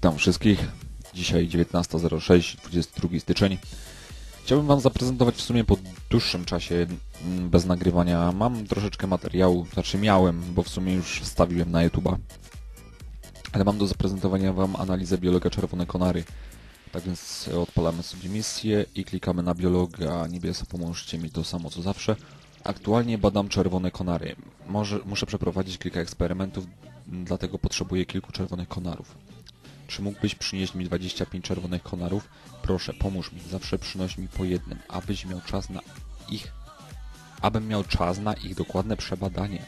Witam wszystkich. Dzisiaj 19.06, 22 styczeń. Chciałbym Wam zaprezentować w sumie po dłuższym czasie mm, bez nagrywania. Mam troszeczkę materiału, znaczy miałem, bo w sumie już wstawiłem na YouTube'a. Ale mam do zaprezentowania Wam analizę biologa czerwone konary. Tak więc odpalamy sobie misję i klikamy na biologa. Niebieska, pomóżcie mi to samo co zawsze. Aktualnie badam czerwone konary. Może, muszę przeprowadzić kilka eksperymentów, dlatego potrzebuję kilku czerwonych konarów. Czy mógłbyś przynieść mi 25 czerwonych konarów? Proszę, pomóż mi. Zawsze przynoś mi po jednym, abyś miał czas na ich... Abym miał czas na ich dokładne przebadanie.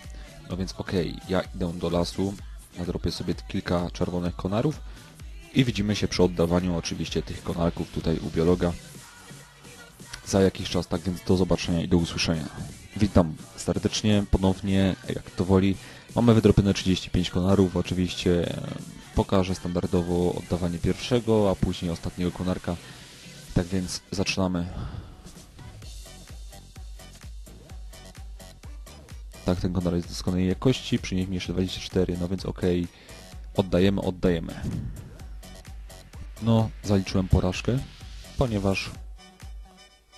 No więc okej, ja idę do lasu, nadrobię sobie kilka czerwonych konarów i widzimy się przy oddawaniu oczywiście tych konarków tutaj u biologa za jakiś czas, tak więc do zobaczenia i do usłyszenia. Witam serdecznie, ponownie, jak to woli. Mamy wydrobione 35 konarów, oczywiście e, pokażę standardowo oddawanie pierwszego, a później ostatniego konarka. Tak więc zaczynamy. Tak, ten konar jest doskonałej jakości, przynieś mi jeszcze 24, no więc okej, oddajemy, oddajemy. No, zaliczyłem porażkę, ponieważ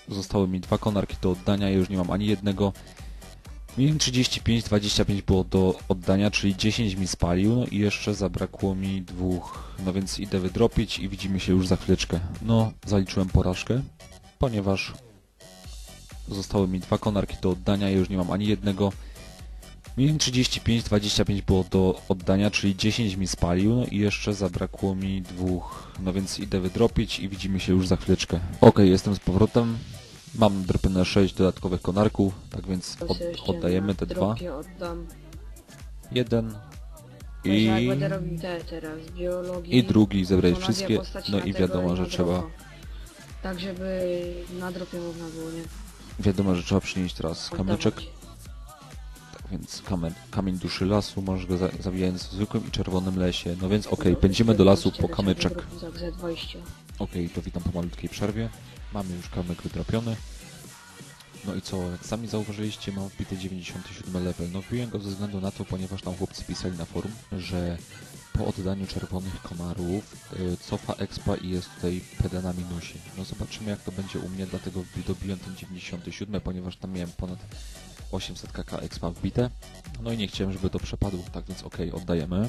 Zostały mi dwa konarki do oddania, ja już nie mam ani jednego. Miałem 35, 25 było do oddania, czyli 10 mi spalił, no i jeszcze zabrakło mi dwóch. No więc idę wydropić i widzimy się już za chwileczkę. No, zaliczyłem porażkę, ponieważ zostały mi dwa konarki do oddania, ja już nie mam ani jednego. Miałem 35, 25 było do oddania, czyli 10 mi spalił, no i jeszcze zabrakło mi dwóch. No więc idę wydropić i widzimy się już za chwileczkę. Ok, jestem z powrotem. Mam dropy 6 dodatkowych konarków, tak więc od, oddajemy te dwa. Oddam. Jeden I... Jak i, będę robił te teraz, biologii. i drugi zebrać wszystkie. postaci No na i tego wiadomo, że na trzeba. Tak, żeby na dropie można było, nie? wiadomo, że trzeba przynieść teraz kamyczek. Oddawać. Tak więc kamer, kamień duszy lasu, możesz go za, zawijając w zwykłym i czerwonym lesie. No więc okej, pędzimy do lasu po kamyczek. Za Z20. Okej, to witam po malutkiej przerwie. Mamy już kamyk wydropiony. No i co, jak sami zauważyliście, mam wbity 97 level. No wbiłem go ze względu na to, ponieważ tam chłopcy pisali na forum, że po oddaniu czerwonych komarów y, cofa expa i jest tutaj PD na minusie. No zobaczymy jak to będzie u mnie, dlatego dobiłem ten 97, ponieważ tam miałem ponad 800 kk expa wbite. No i nie chciałem, żeby to przepadło, tak więc okej, oddajemy.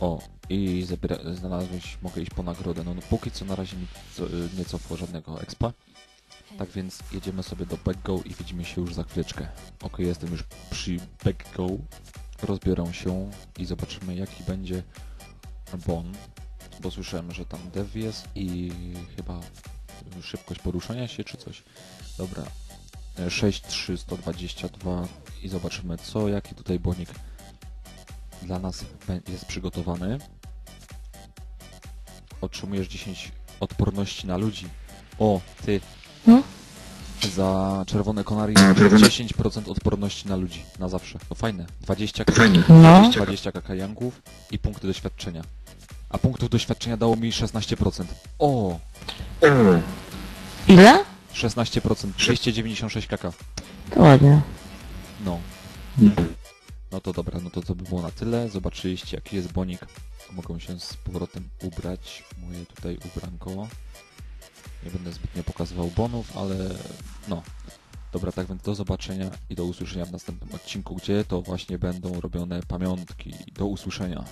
O, i zabiera, znalazłeś, mogę iść po nagrodę. No, no póki co na razie nie, co, nie cofło żadnego expa. Tak więc jedziemy sobie do Backgo i widzimy się już za chwileczkę. Ok, jestem już przy Backgo. Rozbiorę się i zobaczymy jaki będzie bon. Bo słyszałem, że tam dev jest i chyba szybkość poruszania się czy coś. Dobra. E, 6122 i zobaczymy co, jaki tutaj bonik dla nas jest przygotowany. Otrzymujesz 10 odporności na ludzi. O, ty. No. Za czerwone konary 10% odporności na ludzi. Na zawsze. To fajne. 20 kk, No. 20 kk janków i punkty doświadczenia. A punktów doświadczenia dało mi 16%. O! Ile? 16%. 296 kk. To ładnie. No. No to dobra, no to to by było na tyle. Zobaczyliście jaki jest bonik. Mogą się z powrotem ubrać. Moje tutaj ubranko. Nie będę zbytnio pokazywał bonów, ale no. Dobra, tak więc do zobaczenia i do usłyszenia w następnym odcinku, gdzie to właśnie będą robione pamiątki. Do usłyszenia.